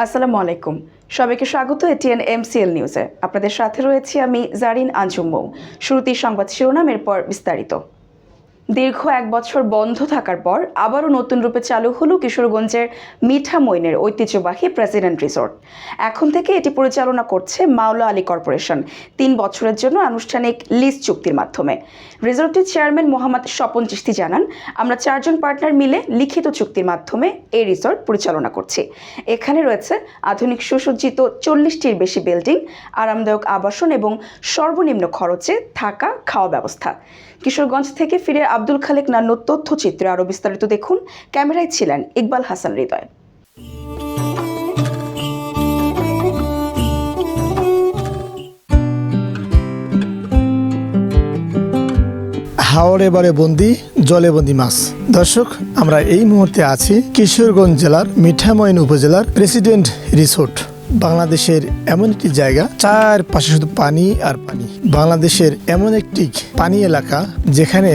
আসসালামু আলাইকুম। সবাইকে স্বাগত এটিএন এমসিএল নিউজে। আপনাদের সাথে রয়েছি আমি জারিন আঞ্জুম শ্রুতি শুরুতেই সংবাদ শিরোনাম, এরপর বিস্তারিত। দীর্ঘ এক বছর বন্ধ থাকার পর আবারও নতুন রূপে চালু হলো কিশোরগঞ্জের মিঠা মইনের ঐতিহ্যবাহী প্রেসিডেন্ট রিসোর্ট। এখন থেকে এটি পরিচালনা করছে মাওলা আলী কর্পোরেশন। তিন বছরের জন্য আনুষ্ঠানিক লিজ চুক্তির মাধ্যমে। রিসোর্টের চেয়ারম্যান মোহাম্মদ স্বপন চিস্তি জানান, আমরা চারজন পার্টনার মিলে লিখিত চুক্তির মাধ্যমে এই রিসোর্ট পরিচালনা করছি। এখানে রয়েছে আধুনিক সুসজ্জিত চল্লিশটির বেশি বিল্ডিং, আরামদায়ক আবাসন এবং সর্বনিম্ন খরচে থাকা খাওয়া ব্যবস্থা। কিশোরগঞ্জ থেকে ফিরে আব্দুল খালেক নান্নুর তথ্যচিত্রে আরও বিস্তারিত দেখুন। ক্যামেরায় ছিলেন ইকবাল হাসান হৃদয়। হাওড়ে বারে বন্দি, জলে বন্দি মাছ। দর্শক, আমরা এই মুহূর্তে আছি কিশোরগঞ্জ জেলার মিঠামইন উপজেলার প্রেসিডেন্ট রিসোর্ট। বাংলাদেশের এমন একটি জায়গা চার পাশে শুধু পানি আর পানি। বাংলাদেশের এমন একটি পানি এলাকা যেখানে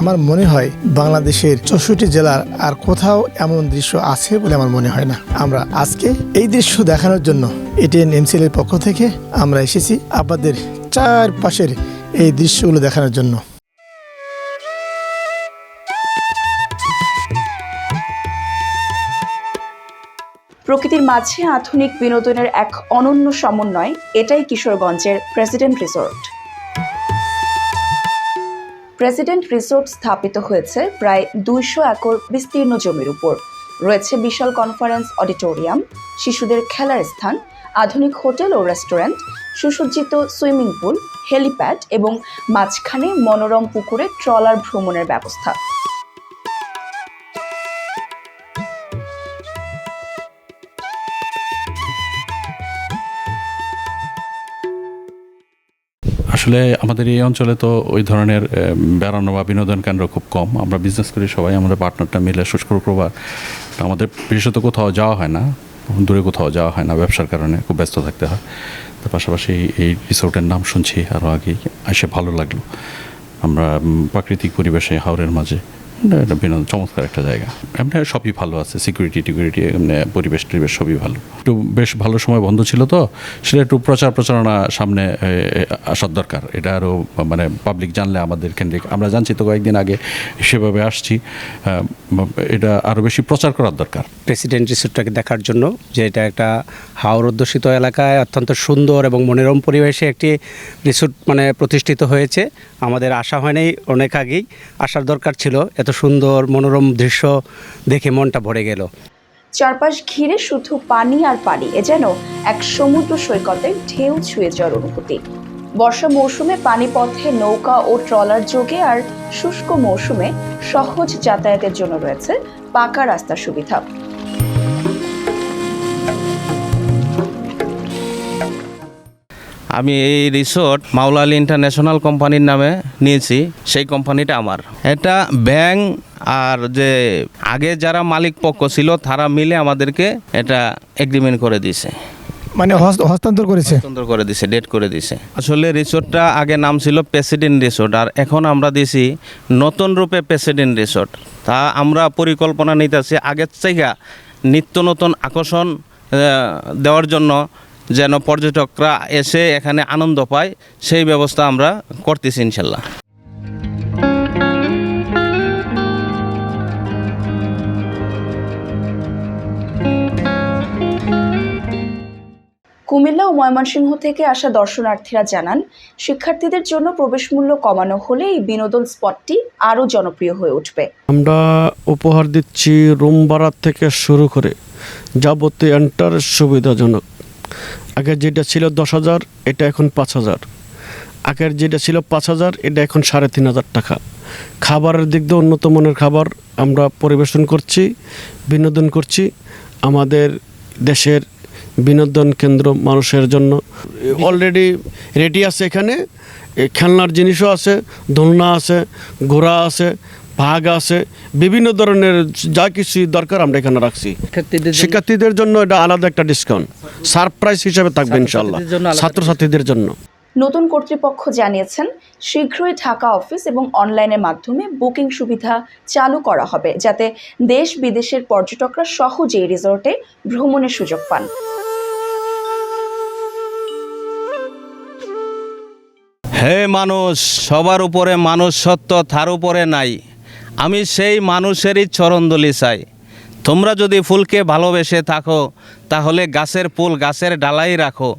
আমার মনে হয় বাংলাদেশের চৌষট্টি জেলার আর কোথাও এমন দৃশ্য আছে বলে আমার মনে হয় না। আমরা আজকে এই দৃশ্য দেখানোর জন্য এটিএন এমসিএল এর পক্ষ থেকে আমরা এসেছি আপনাদের চার পাশের এই দৃশ্যগুলো দেখানোর জন্য। প্রকৃতির মাঝে আধুনিক বিনোদনের এক অনন্য সমন্বয়, এটাই কিশোরগঞ্জের প্রেসিডেন্ট রিসোর্ট প্রেসিডেন্ট রিসোর্ট স্থাপিত হয়েছে প্রায় দুইশো একর বিস্তীর্ণ জমির উপর। রয়েছে বিশাল কনফারেন্স অডিটোরিয়াম শিশুদের খেলার স্থান, আধুনিক হোটেল ও রেস্টুরেন্ট সুসজ্জিত সুইমিং পুল হেলিপ্যাড এবং মাঝখানে মনোরম পুকুরে ট্রলার ভ্রমণের ব্যবস্থা। আসলে আমাদের এই অঞ্চলে তো ওই ধরনের বেড়ানো বা বিনোদন কেন্দ্র খুব কম। আমরা বিজনেস করি সবাই, আমাদের পার্টনারটা মিলে প্রভাব আমাদের বিশেষত কোথাও যাওয়া হয় না, দূরে কোথাও যাওয়া হয় না ব্যবসার কারণে, খুব ব্যস্ত থাকতে হয়। তার পাশাপাশি এই রিসোর্টের নাম শুনছি আরও আগেই, এসে ভালো লাগল। আমরা প্রাকৃতিক পরিবেশে হাওরের মাঝে এটা বিনোদন চমৎকার একটা জায়গা। এমনি সবই ভালো আছে সিকিউরিটি টিকিউরিটি, এমনি পরিবেশ টরিবেশ সবই ভালো। একটু বেশ ভালো সময় বন্ধ ছিল তো, সেটা একটু প্রচার প্রচারণা সামনে আসার দরকার। এটা আরও মানে পাবলিক জানলে আমাদের কেন্দ্রিক, আমরা জানছি তো কয়েকদিন আগে সেভাবে আসছি এটা আরও বেশি প্রচার করার দরকার। প্রেসিডেন্ট রিসোর্টটাকে দেখার জন্য যে এটা একটা হাওর অধ্যুষিত এলাকায় অত্যন্ত সুন্দর এবং মনোরম পরিবেশে একটি রিসোর্ট মানে প্রতিষ্ঠিত হয়েছে। আমাদের আশা হয়নি অনেক আগেই, আসার দরকার ছিল। এত সুন্দর মনোরম দৃশ্য দেখে মনটা ভরে গেল। চারপাশ ঘিরে শুধু পানি আর পানি, এ যেন এক সমুদ্র সৈকতে ঢেউ ছুঁয়ে যাওয়ার অনুভূতি। বর্ষা মৌসুমে পানিপথে নৌকা ও ট্রলার যোগে আর শুষ্ক মৌসুমে সহজ যাতায়াতের জন্য রয়েছে পাকা রাস্তার সুবিধা। আমি এই রিসোর্ট মাওলালি ইন্টারন্যাশনাল কোম্পানির নামে নিয়েছি সেই কোম্পানিটা আমার। এটা ব্যাংক আর যে আগে যারা মালিক পক্ষ ছিল তারা মিলে আমাদেরকে এটা এগ্রিমেন্ট করে দিয়েছে। মানে হস্তান্তর করেছে? হস্তান্তর করে দিছে ডেট করে দিছে আসলে রিসোর্টটা আগে নাম ছিল প্রেসিডেন্ট রিসোর্ট আর এখন আমরা দিছি নতুন রূপে প্রেসিডেন্ট রিসোর্ট তা আমরা পরিকল্পনা নিতেছি আগের থেকে নিত্য নতুন আকর্ষণ দেওয়ার জন্য যেন পর্যটকরা এসে এখানে আনন্দ পায় সেই ব্যবস্থা আমরা করতেছি ইনশাল্লাহ। কুমিল্লা ও ময়মনসিংহ থেকে আসা দর্শনার্থীরা জানান শিক্ষার্থীদের জন্য প্রবেশ মূল্য কমানো হলে এই বিনোদন স্পটটি আরও জনপ্রিয় হয়ে উঠবে। আমরা উপহার দিচ্ছি রুম ভাড়া থেকে শুরু করে যাবতীয় এন্টার সুবিধাজনক। আগে যেটা ছিল দশ হাজার, এটা এখন পাঁচ হাজার। আগের যেটা ছিল পাঁচ হাজার, এটা এখন সাড়ে তিন হাজার টাকা। খাবারের দিক দিয়ে উন্নত মানের খাবার আমরা পরিবেশন করছি, বিনোদন করছি আমাদের দেশের বিনোদন কেন্দ্র মানুষের জন্য। অলরেডি রেডি আছে এখানে খেলনার জিনিসও আছে, দোলনা আছে, ঘোড়া আছে ভাগ আছে বিভিন্ন ধরনের যা কিছু দরকার আমরা এখানে রাখছি। শিক্ষার্থীদের জন্য এটা আলাদা একটা ডিসকাউন্ট সারপ্রাইজ হিসেবে থাকবে ইনশাল্লাহ ছাত্রছাত্রীদের জন্য। নতুন কর্তৃপক্ষ জানিয়েছেন শীঘ্রই ঢাকা অফিস এবং অনলাইনের মাধ্যমে বুকিং সুবিধা চালু করা হবে যাতে দেশ বিদেশের পর্যটকরা সহজেই রিসোর্টে ভ্রমণের সুযোগ পান। হে মানুষ সবার উপরে মানুষ সত্য তার উপরে নাই। আমি সেই মানুষেরই চরণদলি চাই। তোমরা যদি ফুলকে ভালোবেসে থাকো, তাহলে গাছের ফুল গাছের ডালাই রাখো।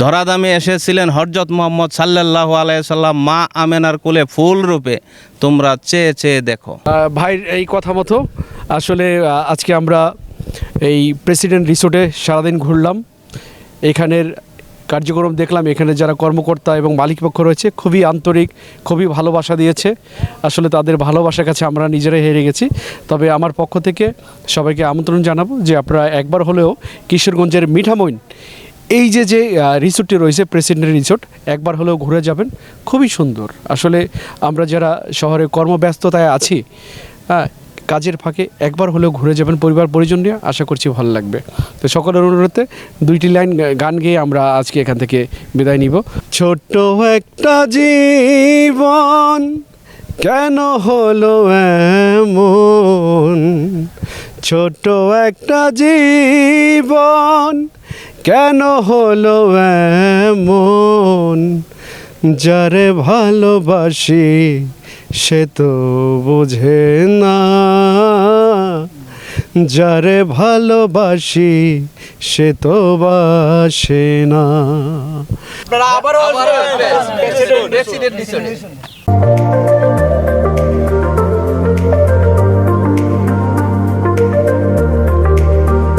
ধরাদামে এসেছিলেন হরজত মোহাম্মদ সাল্লাহ আলাইসাল্লাম মা আমেনার কুলে ফুল রূপে। তোমরা চেয়ে চেয়ে দেখো। ভাইয়ের এই কথা মতো আসলে আজকে আমরা এই প্রেসিডেন্ট রিসোর্টে সারাদিন ঘুরলাম। এখানের কার্যক্রম দেখলাম, এখানে যারা কর্মকর্তা এবং মালিক পক্ষ রয়েছে, খুবই আন্তরিক, খুবই ভালোবাসা দিয়েছে। আসলে তাদের ভালোবাসার কাছে আমরা নিজেরাই হেরে গেছি। তবে আমার পক্ষ থেকে সবাইকে আমন্ত্রণ জানাব যে আপনারা একবার হলেও কিশোরগঞ্জের মিঠামইন, এই যে যে রিসোর্টটি রয়েছে প্রেসিডেন্ট রিসোর্ট, একবার হলেও ঘুরে যাবেন। খুবই সুন্দর। আসলে আমরা যারা শহরে কর্মব্যস্ততায় আছি হ্যাঁ কাজের ফাঁকে একবার হলেও ঘুরে যাবেন পরিবার পরিজন নিয়ে, আশা করছি ভালো লাগবে। তো সকলের অনুরোধে দুইটি লাইন গান গেয়ে আমরা আজকে এখান থেকে বিদায় নিব। ছোট্ট একটা জীবন কেন হলো এমন? ছোট একটা জীবন কেন হলো এমন? যারে ভালোবাসি সে তো বোঝে না যারে ভালোবাসি সে তো বাসে না